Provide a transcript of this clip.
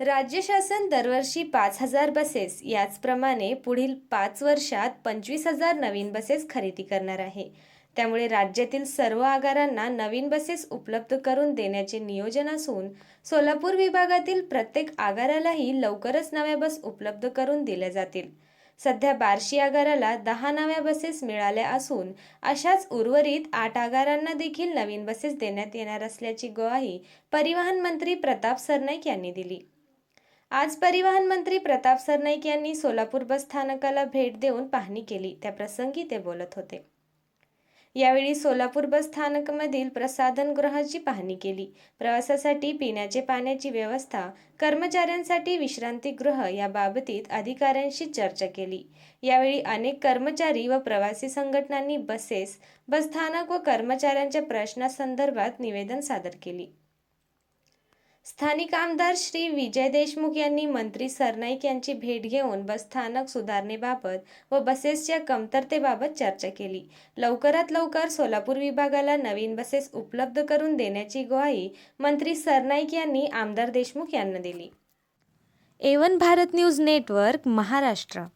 राज्य शासन दरवर्षी पाच हजार बसेस याचप्रमाणे पुढील पाच वर्षात पंचवीस हजार नवीन बसेस खरेदी करणार आहे. त्यामुळे राज्यातील सर्व आगारांना नवीन बसेस उपलब्ध करून देण्याचे नियोजन असून सोलापूर विभागातील प्रत्येक आगारालाही लवकरच नव्या बस उपलब्ध करून दिल्या जातील. सध्या बार्शी आगाराला दहा नव्या बसेस मिळाल्या असून अशाच उर्वरित आठ आगारांना देखील नवीन बसेस देण्यात येणार असल्याची ग्वाही परिवहन मंत्री प्रताप सरनाईक यांनी दिली. आज परिवहन मंत्री प्रताप सरनाईक यांनी सोलापूर बस स्थानकाला भेट देऊन पाहणी केली. त्याप्रसंगी ते बोलत होते. यावेळी सोलापूर बस स्थानकमधील प्रसाधनगृहाची पाहणी केली. प्रवासासाठी पिण्याचे पाण्याची व्यवस्था कर्मचाऱ्यांसाठी विश्रांतीगृह या बाबतीत अधिकाऱ्यांशी चर्चा केली. यावेळी अनेक कर्मचारी व प्रवासी संघटनांनी बसेस बसस्थानक व कर्मचाऱ्यांच्या प्रश्नासंदर्भात निवेदन सादर केली. स्थानिक आमदार श्री विजय देशमुख यांनी मंत्री सरनाईक यांची भेट घेऊन बसस्थानक सुधारणेबाबत व बसेसच्या कमतरतेबाबत चर्चा केली. लवकरात लवकर सोलापूर विभागाला नवीन बसेस उपलब्ध करून देण्याची ग्वाही मंत्री सरनाईक यांनी आमदार देशमुख यांना दिली. A one Bharat news network Maharashtra.